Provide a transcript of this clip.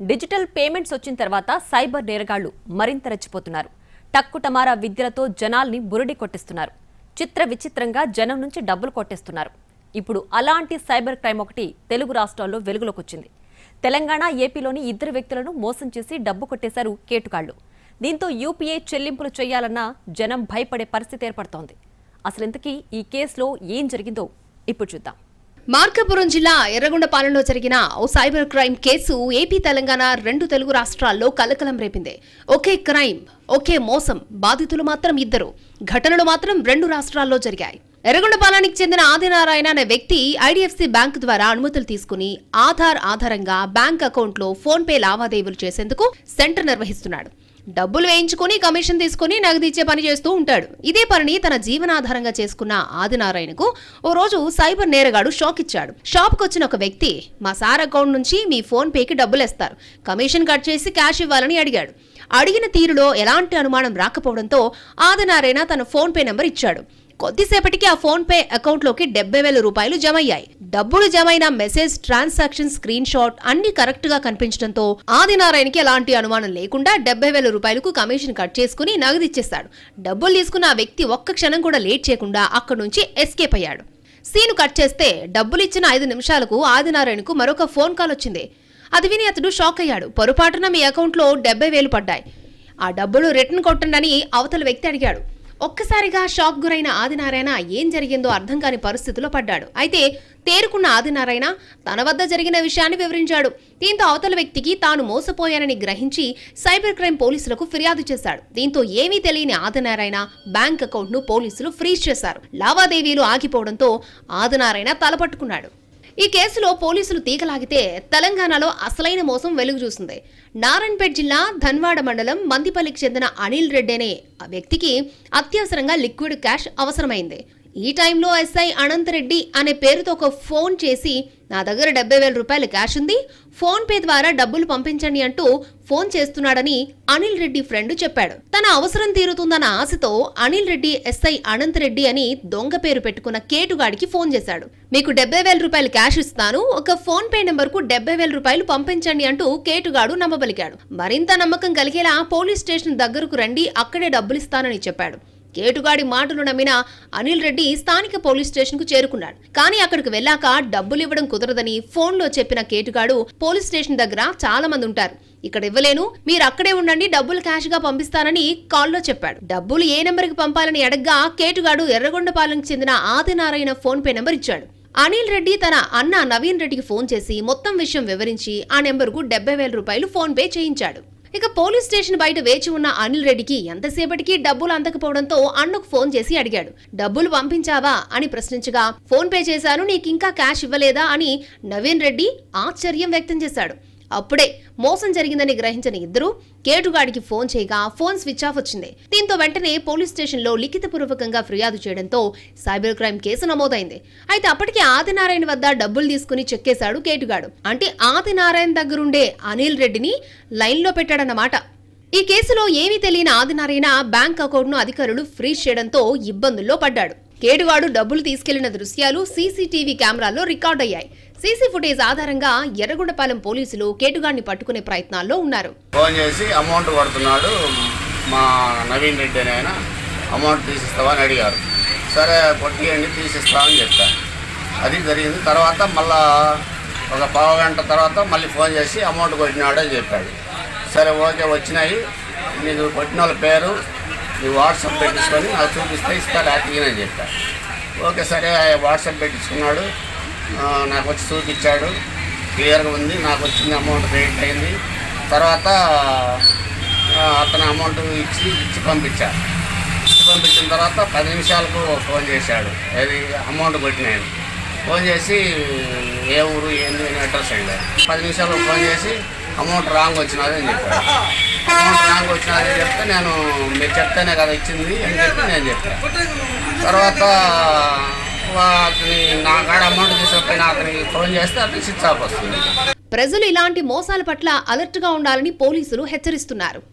Digital payments వచ్చిన తర్వాత cyber నేరగాళ్ళు మరింత రెచ్చిపోతున్నారు. టక్కుటమారా విద్యలతో జనాల్ని బురడి కొట్టిస్తున్నారు. చిత్ర విచిత్రంగా జనం నుంచి డబ్బులు కొట్టేస్తున్నారు. ఇప్పుడు అలాంటి సైబర్ క్రైమ్ ఒకటి తెలుగు రాష్ట్రాల్లో వెలుగులోకి వచ్చింది తెలంగాణ ఏపీలోని ఇద్దరు వ్యక్తులను మోసం చేసి డబ్బు కొట్టేశారు కేటుకాళ్ళు దీంతో యూపీఐ చెల్లింపులు చేయాలన్నా జనం భయపడే పరిస్థితి ఏర్పడుతోంది. అసలు ఇంతకీ ఈ కేసులో ఏం జరిగిందో ఇప్పుడు చూద్దాం. మార్కాపురం జిల్లా ఎర్రగొండపాలెంలో జరిగిన ఓ cyber crime case AP Telangana రెండు తెలుగు రాష్ట్రాల్లో కలకలం రేపింది. ఒకే క్రైమ్ ఒకే మోసం బాధితులు మాత్రం ఇద్దరు. ఘటనలు మాత్రం రెండు రాష్ట్రాల్లో జరిగాయి. ఎర్రగొండపాలానికి చెందిన ఆదినారాయణ అనే వ్యక్తి ఐడిఎఫ్సి బ్యాంక్ ద్వారా అనుమతులు తీసుకుని ఆధార్ ఆధారంగా బ్యాంక్ అకౌంట్లో ఫోన్ పే లావాదేవీలు చేసేందుకు సెంటర్ నిర్వహిస్తున్నాడు. డబ్బులు వేయించుకుని కమిషన్ తీసుకుని నగదిచ్చే పని చేస్తూ ఉంటాడు. ఇదే పనిని తన జీవనాధారంగా చేసుకున్న ఆదినారాయణకు ఓ రోజు సైబర్ నేరగాడు షాక్ ఇచ్చాడు. షాప్కి వచ్చిన ఒక వ్యక్తి మా సార్ అకౌంట్ నుంచి మీ ఫోన్ పేకి డబ్బులు ఇస్తారు కమిషన్ కట్ చేసి క్యాష్ ఇవ్వాలని అడిగాడు. అడిగిన తీరులో ఎలాంటి అనుమానం రాకపోవడంతో ఆదినారాయణ తన ఫోన్ పే నెంబర్ ఇచ్చాడు. కొద్దిసేపటికి ఆ ఫోన్ పే అకౌంట్లోకి డెబ్బై వేల రూపాయలు జమయ్యాయి డబ్బులు జమైన మెసేజ్ ట్రాన్సాక్షన్ స్క్రీన్ షాట్ అన్ని కరెక్ట్గా కనిపించడంతో ఆదినారాయణకి ఎలాంటి అనుమానం లేకుండా డెబ్బై వేల రూపాయలకు కమిషన్ కట్ చేసుకుని నగదు ఇచ్చేశాడు డబ్బులు తీసుకున్న ఆ వ్యక్తి ఒక్క క్షణం కూడా లేట్ చేయకుండా అక్కడి నుంచి ఎస్కేప్ అయ్యాడు. సీను కట్ చేస్తే డబ్బులు ఇచ్చిన ఐదు నిమిషాలకు ఆదినారాయణకు మరొక ఫోన్ కాల్ వచ్చింది. అది విని అతడు షాక్ అయ్యాడు. పొరపాటున మీ అకౌంట్లో డెబ్బై వేలు పడ్డాయి. ఆ డబ్బులు రిటర్న్ కొట్టండి అని అవతల వ్యక్తి అడిగాడు. ఒక్కసారిగా షాక్ గురైన ఆదినారాయణ ఏం జరిగిందో అర్థం కాని పరిస్థితిలో పడ్డాడు. అయితే తేరుకున్న ఆదినారాయణ తన వద్ద జరిగిన విషయాన్ని వివరించాడు. దీంతో అవతల వ్యక్తికి తాను మోసపోయానని గ్రహించి సైబర్ క్రైమ్ పోలీసులకు ఫిర్యాదు చేశాడు. దీంతో ఏమీ తెలియని ఆదినారాయణ బ్యాంక్ అకౌంట్ను పోలీసులు ఫ్రీజ్ చేశారు. లావాదేవీలు ఆగిపోవడంతో ఆదినారాయణ తలపట్టుకున్నాడు. ఈ కేసులో పోలీసులు తీగలాగితే తెలంగాణలో అసలైన మోసం వెలుగు చూసింది. నారాయణపేట్ జిల్లా ధన్వాడ మండలం మందిపల్లికి చెందిన అనిల్ రెడ్డి అనే ఆ వ్యక్తికి అత్యవసరంగా లిక్విడ్ క్యాష్ అవసరమైంది. ఈ టైంలో ఎస్ఐ అనంత్ రెడ్డి అనే పేరుతో ఒక ఫోన్ చేసి నా దగ్గర డెబ్బై వేల రూపాయలు క్యాష్ ఉంది ఫోన్ పే ద్వారా డబ్బులు పంపించండి అంటూ ఫోన్ చేస్తున్నాడని అనిల్ రెడ్డి ఫ్రెండ్ చెప్పాడు. తన అవసరం తీరుతుందన్న ఆశతో అనిల్ రెడ్డి ఎస్ఐ అనంత్ రెడ్డి అని దొంగ పేరు పెట్టుకున్న కేటుగాడికి ఫోన్ చేశాడు. మీకు డెబ్బై వేల రూపాయలు క్యాష్ ఇస్తాను ఒక ఫోన్ పే నెంబర్కు డెబ్బై వేల రూపాయలు పంపించండి అంటూ కేటుగాడు నమ్మబలికాడు. మరింత నమ్మకం కలిగేలా పోలీస్ స్టేషన్ దగ్గరకు రండి అక్కడే డబ్బులు ఇస్తానని చెప్పాడు. కేటుగాడి మాటలు నమ్మిన అనిల్ రెడ్డి స్థానిక పోలీస్ స్టేషన్కు చేరుకున్నాడు. కానీ అక్కడికి వెళ్ళాక డబ్బులు ఇవ్వడం కుదరదని ఫోన్లో చెప్పిన కేటుగాడు పోలీస్ స్టేషన్ దగ్గర చాలా మంది ఉంటారు. ఇక్కడ ఇవ్వలేను మీరు అక్కడే ఉండండి డబ్బులు క్యాష్గా పంపిస్తానని కాల్లో చెప్పాడు. డబ్బులు ఏ నెంబర్కి పంపాలని అడగ్గా కేటుగాడు ఎర్రగొండపాలెంకి చెందిన ఆదినారాయణ ఫోన్ పే నెంబర్ ఇచ్చాడు. అనిల్ రెడ్డి తన అన్న నవీన్ రెడ్డికి ఫోన్ చేసి మొత్తం విషయం వివరించి ఆ నెంబర్కు డెబ్బై వేల రూపాయలు ఫోన్ పే చేయించాడు. ఇక పోలీస్ స్టేషన్ బయట వేచి ఉన్న అనిల్ రెడ్డికి ఎంతసేపటికి డబ్బులు అందకపోవడంతో అన్నకు ఫోన్ చేసి అడిగాడు. డబ్బులు పంపించావా? అని ప్రశ్నించగా ఫోన్ పే చేశాను నీకింకా క్యాష్ ఇవ్వలేదా? అని నవీన్ రెడ్డి ఆశ్చర్యం వ్యక్తం చేశాడు. అప్పుడే మోసం జరిగిందని గ్రహించిన ఇద్దరు కేటుగాడికి ఫోన్ చేయగా ఫోన్ స్విచ్ ఆఫ్ వచ్చింది. దీంతో వెంటనే పోలీస్ స్టేషన్లో లిఖితపూర్వకంగా ఫిర్యాదు చేయడంతో సైబర్ క్రైమ్ కేసు నమోదైంది. అయితే అప్పటికే ఆదినారాయణ వద్ద డబ్బులు తీసుకుని చెక్కేశాడు కేటుగాడు. అంటే ఆదినారాయణ దగ్గరుండే అనిల్ రెడ్డిని లైన్లో పెట్టాడన్నమాట. ఈ కేసులో ఏమీ తెలియని ఆదినారాయణ బ్యాంక్ అకౌంట్ను అధికారులు ఫ్రీజ్ చేయడంతో ఇబ్బందుల్లో పడ్డాడు. కేటుగాడు డబ్బులు తీసుకెళ్ళిన దృశ్యాలు సీసీటీవీ కెమెరాల్లో రికార్డ్ అయ్యాయి సీసీ ఫుటేజ్ ఆధారంగా ఎర్రగొండపాలెం పోలీసులు కేటుగాడిని పట్టుకునే ప్రయత్నాల్లో ఉన్నారు. ఫోన్ చేసి అమౌంట్ కొడుతున్నాడు మా నవీన్ రెడ్డి అని ఆయన. అమౌంట్ తీసిస్తావా అని అడిగారు. సరే కొట్టియండి తీసిస్తామని చెప్పాను అది జరిగింది. తర్వాత మళ్ళా ఒక పావు గంట తర్వాత మళ్ళీ ఫోన్ చేసి అమౌంట్ కొట్టినాడు అని చెప్పాడు. సరే ఓకే వచ్చినాయి. నీకు కొట్టిన వాళ్ళ పేరు నీ వాట్సాప్ పెట్టించుకొని నాకు చూపిస్తే ఇస్తా లేకపోతే అని చెప్పాను ఓకే సరే వాట్సాప్ పెట్టించుకున్నాడు. నాకు వచ్చి చూపించాడు. క్లియర్గా ఉంది నాకు వచ్చింది అమౌంట్ క్రెడిట్ అయింది. తర్వాత అతను అమౌంట్ ఇచ్చి ఇచ్చి పంపించాడు. ఇచ్చి పంపించిన తర్వాత పది నిమిషాలకు ఫోన్ చేశాడు. అది అమౌంట్ కొట్టినాయని. ఫోన్ చేసి ఏ ఊరు ఏంది అని అడ్రస్ అడిగాడు పది నిమిషాలకు ఫోన్ చేసి అమౌంట్ రాంగ్ వచ్చినది అని చెప్పాడు. నాకు వచ్చినది చెప్తే నేను మీరు చెప్తేనే కదా ఇచ్చింది అని చెప్పి నేను చెప్పాను తర్వాత అతని నా కాడ అమౌంట్ తీసుకుపోయిన అతనికి ఫోన్ చేస్తే అతనికి స్విచ్ ఆఫ్ వస్తుంది. ప్రజలు ఇలాంటి మోసాల పట్ల అలర్ట్గా ఉండాలని పోలీసులు హెచ్చరిస్తున్నారు.